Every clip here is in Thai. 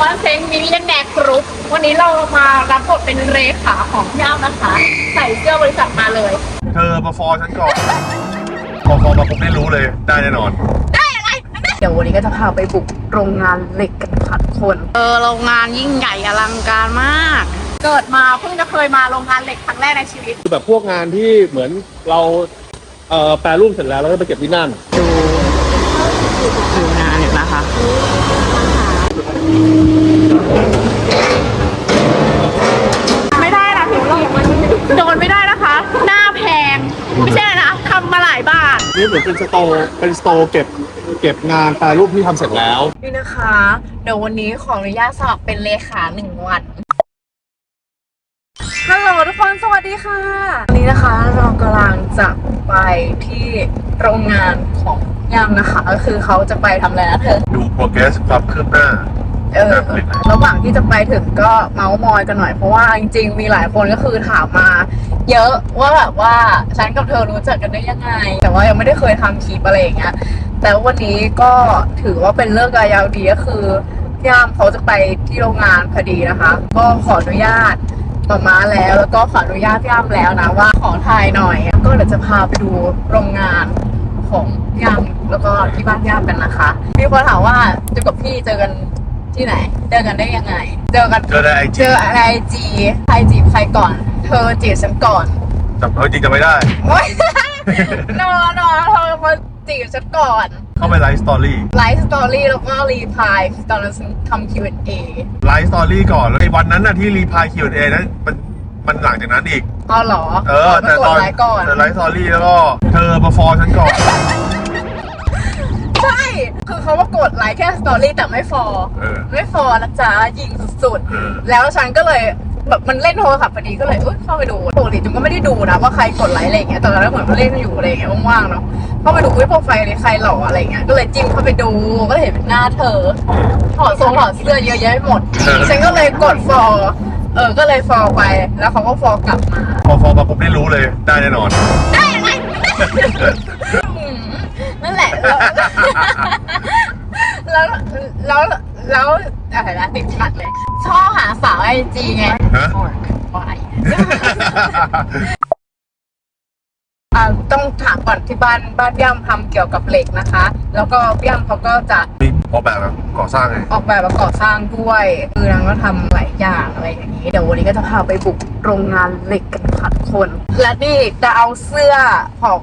ว่าเซ็งมิลเลนแนกกรุ๊ปวันนี้เรามารับบทเป็นเลขาของพี่อ้ำนะคะ ใส่เสื้อบริษัทมาเลย เธอมาฟอร์ฉันก่อนพอฟอร์มาผมได้รู้เลยได้แน่นอนเดี๋ยววันนี้ก็จะพาไปบุกโรงงานเหล็กกันค่ะทุกคน เออโรงงานยิ่งใหญ่อลังการมาก เกิดมาเพิ่งจะเคยมาโรงงานเหล็กครั้งแรกในชีวิต คือแบบพวกงานที่เหมือนเราเอ่อแปรรูปเสร็จแล้วแล้วก็ไปเก็บที่นั่น ดูงานเนี่ยนะคะ ไม่ได้นะพี่โดนไม่ได้นะคะ หน้าแพง ไม่ใช่นะทำมาหลายบาท นี่เหมือนเป็นสโตร์เป็นสโตร์เก็บเก็บงานแปรรูปที่ทำเสร็จแล้ว นี่นะคะ เดี๋ยววันนี้ขออนุญาตสมัครเป็นเลขาหนึ่งวัน ฮัลโหลทุกคน สวัสดีค่ะ วันนี้นะคะเรากำลังจะไปที่โรงงานของยามนะคะ ก็คือเขาจะไปทำอะไรนะเธอ ดูโปรเกรสความคืบหน้า เออระหว่างที่จะไปถึงก็เมาส์มอยกันหน่อยเพราะว่าจริงๆ มีหลายคนก็คือถามมา เยอะว่าแบบว่าฉันกับเธอรู้จักกันได้ยังไง แต่ว่ายังไม่ได้เคยทำคลิปอะไรอย่างเงี้ยแต่วันนี้ก็ถือว่าเป็นเรื่องรายาวดีก็คือพี่ยามเขาจะไปที่โรงงานพอดีนะคะ ก็ขออนุญาตมาม้าแล้วแล้วก็ขออนุญาตพี่ยามแล้วนะว่าขอถ่ายหน่อย ก็เดี๋ยวจะพาไปดูโรงงานของพี่ามแล้วก็ที่บ้านพี่ามกันนะคะมีคนถามว่าเจอกับพี่เจอกัน ที่ไหน เจอกันได้ยังไง เจอกันเจอในไอเจจีอไอจีใครจีบใครก่อน เธอจีบฉันก่อนจำเออจริงจะไม่ได้ โอ๊ย นอนนอนเธอมาจีบฉันก่อน เข้าไปไลฟ์สตอรี่ไลฟ์สตอรี่แล้วก็รีพายตอนนั้นฉันทำ Q&A ไลฟ์สตอรี่ก่อนแล้วในวันนั้นน่ะที่รีพาย Q&A นั้นมันมันหลังจากนั้นอีกอ๋อเหรอเออ แต่กตดอนไลฟ์ก่อนเธอไลฟ์สตอรี่แล้วก็เธอมาฟอร์ฉันก่อนใช่ คือเขามากดไลค์แค่สตอรี่แต่ไม่ฟอลเออ ไม่ฟอลนะจ๊ะยิงสุดเออ ๆ แล้วฉันก็เลยแบบมันเล่นโทรศัพท์พอดีก็เลยเอ้ยเข้าไปดูปกติจุมก็ไม่ได้ดูนะว่าใครกดไลค์อะไรอย่างเงี้ยแต่ตอนนั้นเหมือนว่าเล่นอยู่อะไรอย่างเงี้ยว่างๆเนาะเข้าไปดูวิโปรไฟล์นี้ใครหล่ออะไรอย่างเงี้ยก็เลยจิ้มเข้าไปดูก็เลยเห็นเป็นหน้าเธอถอดทรงถอดเสื้อเยอะแยะไปหมด ฉันก็เลยกดฟอลเออก็เลยฟอลไปแล้วเขาก็ฟอลกลับมา พอฟอร์มาผมได้รู้เลยได้แน่นอนอืมนั่น แหละแล้วแล้วแล้วแล้วอะไรนะติดขัดเลย ชอบหาสาวไอจีไงฮะ วายอ่าต้องถามก่อนที่บ้านบ้านพี่ยำทำเกี่ยวกับเหล็กนะคะ แล้วก็พี่ยำเขาก็จะนี่ออกแบบก่อสร้างไงออกแบบและก่อสร้างด้วยคือนางก็ทำหลายอย่างอะไรอย่างนี้เดี๋ยววันนี้ก็จะพาไปบุกโรงงานเหล็กกันค่ะทุกคน และนี่จะเอาเสื้อของ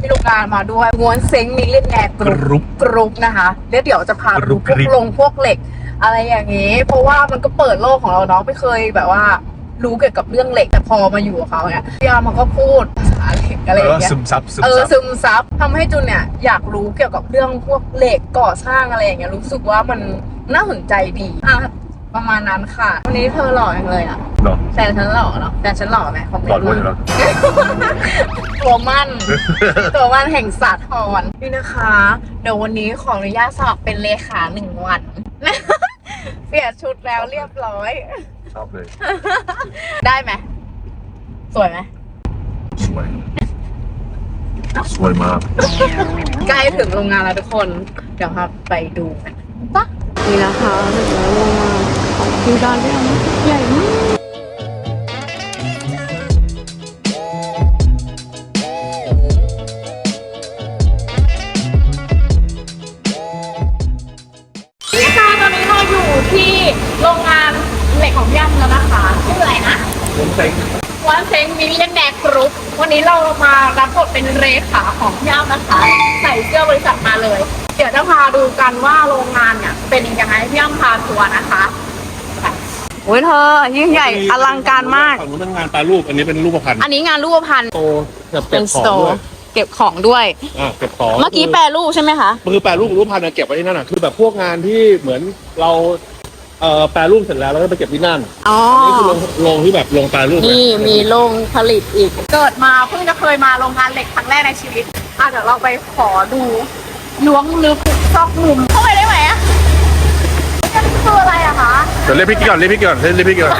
ที่โรงงานมาด้วยม้วนเซ็งมิลเลนแนกกรุ๊ปกรุ๊ปกรุ๊ปนะคะแล้วเดี๋ยวจะพาไปดูพวกรุ๊กปลงพวกเหล็ก อะไรอย่างนี้ เพราะว่ามันก็เปิดโลกของเราเนาะไม่เคยแบบว่ารู้เกี่ยวกับเรื่องเหล็กแต่พอมาอยู่กับเขาเนี่ยพี่อาร์มมันก็พูดภาษาเหล็กอะไรเออย่างอเงี้ยซึมซับซึมเออซับซึมซับทำให้จุนเนี่ยอยากรู้เกี่ยวกับเรื่องพวกเหล็กก่อสร้างอะไรอย่างเงี้ยรู้สึกว่ามันน่าสนใจดีอะ ประมาณนั้นค่ะ วันนี้เธอหล่อจังเลยอะเนาะแฟนฉันหล่อเนาะแฟนฉันหล่อไหมคอมเมหลอนต์ด้วมายอยู่แล้วตัวมั่น ตัวมั่นแห่งสาทรนี่นะคะ เดี๋ยววันนี้ขออนุญาตสมัครเป็นเลขาหนึ่งวัน เปลี่ยนชุดแล้วเรียบร้อย ชอบเลย ได้ไหม สวยไหม สวย สวยมาก ใกล้ถึงโรงงานแล้วทุกคน เดี๋ยวครับไปดูกันปะนี่นะคะถึงแล้วโรงงาน ของคิวดานเนี่ยใหญ่มากนี่ค่ะตอนนี้เราอยู่ที่โรงงานเหล็กของย่ำแล้วนะคะชื่ออะไรนะผมเซ็งวันเซ็งมิลเลนแนกกรุ๊ปวันนี้เรามารับบทเป็นเลขาของพี่อ้ำนะคะ ใส่เสื้อบริษัทมาเลย เดี๋ยวจะพาดูกันว่าโรงงานเนี่ยเป็นยังไงพี่อ้ำพาทัวร์นะคะ โอ้ยเธอยิ่งใหญ่อลังการมาก ฝั่งนู้นเป็นงานแปรรูป อันนี้เป็นรูปพันธ์อันนี้งานรูปพันธ์โตแบบเก็เป็บนขสองโตด้วยร์เก็บของด้วย อ่าเก็บของเมื่อกี้แปรรูปใช่ไหมคะ คือแปรรูปรูปพันธ์อะเก็บไว้ที่นั่นอะคือแบบพวกงานที่เหมือนเราเอ่อแปรรูปเสร็จแล้วแล้วก็ไปเก็บที่นั่นอ๋อ นี่คือโรงโรงที่แบบโรงแปรรูปเลยนี่มีโรงผลิตอีก เกิดมาเพิ่งจะเคยมาโรงงานเหล็กครั้งแรกในชีวิตอะเดี๋ยวเราไปขอดูล้วงลึกซอกมุมเข้าไปได้ไหมอะนี่มันคืออะไรอะคะ เดี๋ยวเรียกพี่ก่อนเรียกพี่ก่อนเรียกพี่ก่อน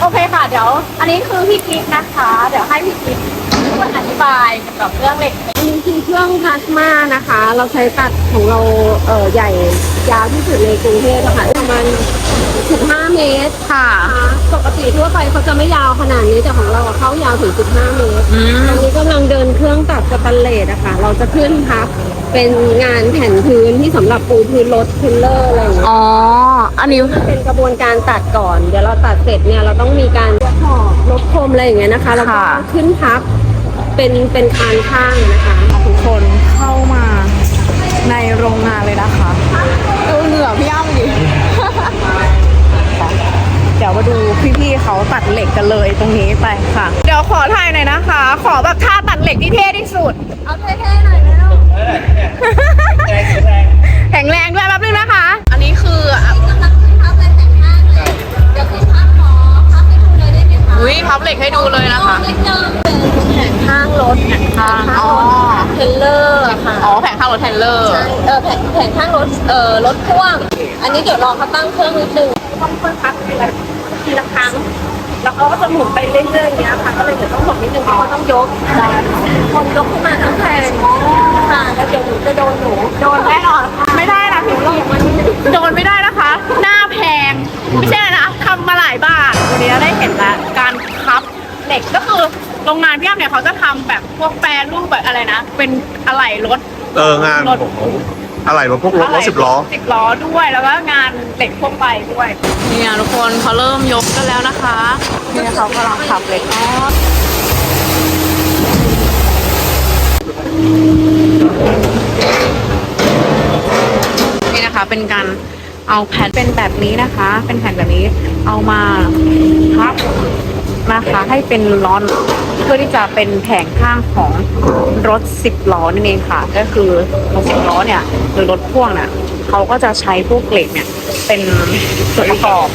โอเคค่ะเดี๋ยว อันนี้คือพี่กิ๊กนะคะ เดี๋ยวให้พี่กิ๊กช่วยอธิบายเกี่ยวกับเรื่องเหล็ก เครื่องพลาสมานะคะ เราใช้ตัดของเราเอ่อใหญ่ยาวที่สุดในกรุงเทพอะค่ะประมาณ15 เมตรค่ะ นะคะปกติทั่วไปเขาจะไม่ยาวขนาดนี้แต่ของเราอะเข้ายาวถึง 15 เมตร อืม ตอนนี้กำลังเดินเครื่องตัดสแตนเลสอะค่ะ เราจะขึ้นพับเป็นงานแผ่นพื้นที่สำหรับปูพื้นรถทิลเลอร์อะไรอย่างเงี้ย อ๋อ อันนี้ เป็นกระบวนการตัดก่อน เดี๋ยวเราตัดเสร็จเนี่ยเราต้องมีการขอบลบคมอะไรอย่างเงี้ยนะคะ แล้วก็ค่ะ ขึ้นพับเป็นเป็นคานข้างนะคะทุก คนเข้ามาในโรงงานเลยนะคะดูเหนือพี่อ้ำดิ เดี๋ยวมาดูพี่ๆเขาตัดเหล็กกันเลยตรงนี้ไปค่ะ เดี๋ยวขอถ่ายหน่อยนะคะ ขอแบบท่าตัดเหล็กที่เท่ที่สุด เอาเท่ เออแผ่นแผ่นข้างรถเอ่อรถพ่วง อันนี้เดี๋ยวรอเขาตั้งเครื่องนิดนึงต้องค่อยพักทีละทีละครั้ง แล้วเขาก็จะหมุนไปเรื่อยๆอย่างเงี้ยค่ะก็เลยเดี๋ยวต้องหมุนนิดนึงเพราะว่าต้องยกคนยกขึ้นมาทั้งแผ่นค่ะแล้วเดี๋ยวหนูจะโดนหนูโดนแน่นอนค่ะไม่ได้นะพี่โดนไม่ได้นะคะ หน้าแพง ไม่ใช่นะทำมาหลายบาทวันนี้ได้เห็นแล้วการพับเหล็กก็คือโรงงานพี่อ้ำเนี่ยเขาจะทำแบบพวกแปรรูปแบบอะไรนะ เป็นอะไหล่รถ เอองานรถ อะไรรถพวกรถรถสิบล้อ สิบล้อด้วยแล้วก็งานเหล็กทั่วไปด้วย เนี่ยทุกคนเขาเริ่มยกกันแล้วนะคะเนี่ยเขากำลังขับเหล็กอ๋อนี่นะคะเป็นการเอาแผ่นเป็นแบบนี้นะคะ เป็นแผ่นแบบนี้เอามาพับนะคะให้เป็นล้อนเพื่อที่จะเป็นแผงข้างของ รถสิบล้อนั่นเองค่ะ ก็คือรถสิบล้อเนี่ยหรือรถพ่วงเนี่ยเขาก็จะใช้พวกเหล็กเนี่ย เป็นส่วนประกอบ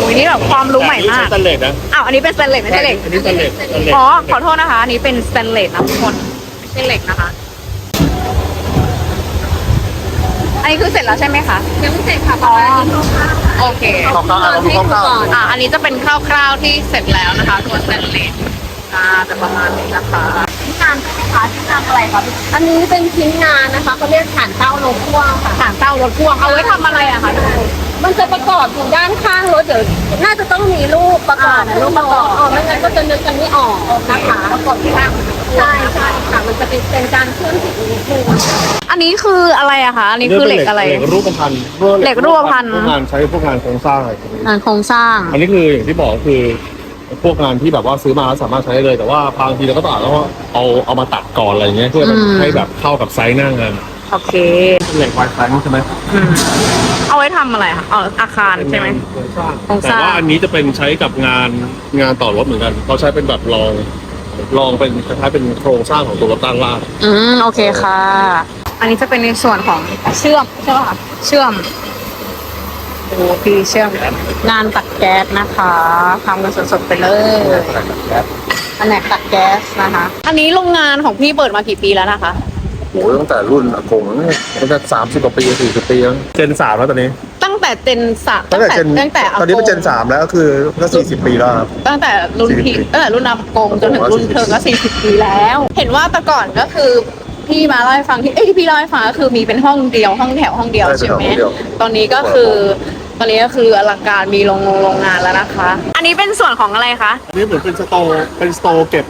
อุ้ยนี่แบบความรู้ใหม่มากสแตนเลสนะอ้าวอันนี้เป็นสแตนเลสไม่ใช่เหล็กอันนี้สแตนเลสสแตนเลสอ๋อขอโทษนะคะอันนี้เป็นสแตนเลสนะทุกคนไม่ใช่เหล็กนะคะ อันนี้คือเสร็จแล้วใช่ไหมคะยังไม่เสร็จค่ะประมาณนี้โอเคคร่าวๆเอาดูคร่าวๆอ่าอันนี้จะเป็นคร่าวๆที่เสร็จแล้วนะคะตัวสแตนเลสอ่าจะประมาณนี้นะคะที่งานใช่ไหมคะที่งานอะไรคะพี่อันนี้เป็นชิ้นงานนะคะเขาเรียกฐานเต้าลมพ่วงค่ะฐานเต้ารถพ่วงเอาไว้ทำอะไรอะคะทุกคนมันจะประกอบอยู่ด้านข้างรถเดี๋ยวน่าจะต้องมีรูปประกอบอ่ารูปประกอบอ๋อไม่งั้นก็จะนึกกันไม่ออกนะคะประกอบที่นั่งใช่ใช่ค่ะมันจะเป็นเป็นการเคลื่อนที่นิดนึงอันนี้คืออะไรอะคะอันนี้คือเหล็กอะไร เหล็กรูปพันธ์เหล็กรูปพรรณ พวกงานใช้พวกงานโครงสร้างอะไรพวกนี้งานโครงสร้าง อันนี้คืออย่างที่บอกคือ พวกงานที่แบบว่าซื้อมาแล้วสามารถใช้ได้เลย แต่ว่าบางทีเราก็ต้องอาจต้องเอาเอามาตัดก่อนอะไรเงี้ยเพื่อมันอืม ให้แบบเข้ากับไซส์หน้างานโอเค เหล็กไวท์ไซส์ใช่ไหมอืม เอาไว้ทำอะไรคะเอาอาคารใช่ไหมโครงสร้างโครงสแต่ร้างว่าอันนี้จะเป็นใช้กับงานงานต่อรถเหมือนกันเขาใช้เป็นแบบรองรองเป็นคล้ายๆเป็นโครงสร้างของตัวรถด้านล่างอืม โอเคค่ะ อันนี้จะเป็นในส่วนของเชื่อมใช่ป่ะคะเชื่อม โอ้พี่เชื่อมงานตัดแก๊สนะคะทำกันสดๆไปเลยแผนกตัดแก๊สนะคะ อันนี้โรงงานของพี่เปิดมากี่ปีแล้วนะคะโอ้ตั้งแต่รุ่นอากงเนี่ยตั้งแต่สามสิบกว่าปีสี่สิบปีแล้วเจนสามแล้วตอนนี้ ตั้งแต่เจนสามตั้งแต่เจนตั้งแต่ตอนนี้เป็นเจนสามแล้วก็คือก็สี่สิบปีแล้วครับตั้งแต่รุ่นพี่40ตั้งแต่รุ่นนำกงจนถึงรุ่นเธอก็สี่สิบปีแล้ว เห็นว่าแต่ก่อนก็คือ พี่มาเล่าให้ฟังที่เอ้ยที่พี่เล่าให้ฟังก็คือมีเป็นห้องเดียวห้องแถวห้องเดียวใช่ใช่ไหมเป็นห้องเดียว ตอนนี้ก็คือตอนนี้ก็คืออลังการมีโรงโรงงานแล้วนะคะ อันนี้เป็นส่วนของอะไรคะอันนี้เหมือนเป็นสโตร์เป็นสโตร์เก็บ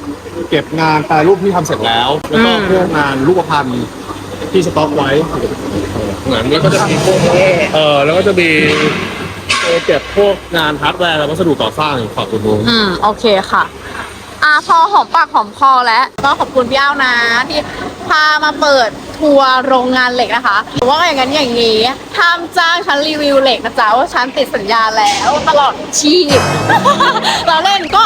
เก็บงานแปรรูปที่ทำเสร็จแล้ว แล้วก็อืม พวกงานรูปพรรณที่สต็อกไว้เหมือนแล้วก็จะมีพวกเออแล้วก็จะมีสโตร์เก็บพวกงานฮาร์ดแวร์และวัสดุก่อสร้างอยู่ฝั่งตรงนู้นอืมโอเคค่ะ อ่าพอหอมปากหอมคอแล้วก็ขอบคุณพี่อ้าวนะที่ พามาเปิดทัวร์โรงงานเหล็กนะคะหรือว่าอย่างนั้นอย่างนี้ห้ามจ้างฉันรีวิวเหล็กนะจ๊ะว่าฉันติดสัญญาแล้วตลอดชีพ เราเล่นก็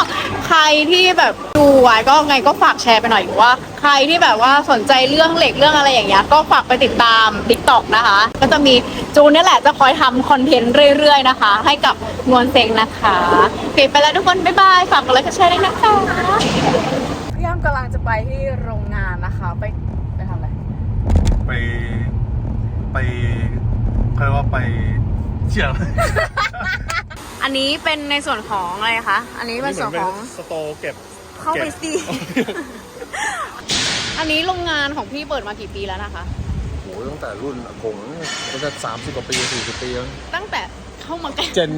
ใครที่แบบดูไว้ก็ไงก็ฝากแชร์ไปหน่อยว่า ใครที่แบบว่าสนใจเรื่องเหล็กเรื่องอะไรอย่างเงี้ยก็ฝากไปติดตาม t ิ k t o k นะคะ ก็จะมีจูนนี่แหละจะคอยทำคอนเทนต์เรื่อยๆนะคะ ให้กับนวลเซ็งนะคะโอเคไปแล้วทุกคนบ๊ายบายฝากกดไลค์กดแชร์ด้วยนะคะพี่อ้ำกำลังจะไปที่โรงงานนะคะไป ไป ไปเขาเรียกว่าไปเชี่ยวอันนี้เป็นในส่วนของอะไรคะ อันนี้เป็นส่วนของสโตร์เก็บเข้าไปสิ อันนี้โรงงานของพี่เปิดมากี่ปีแล้วนะคะโหตั้งแต่รุ่นอากงเนี่ยก็จะสามสิบกว่าปีสี่สิบปีแล้วตั้งแต่เข้ามาใกล้เจน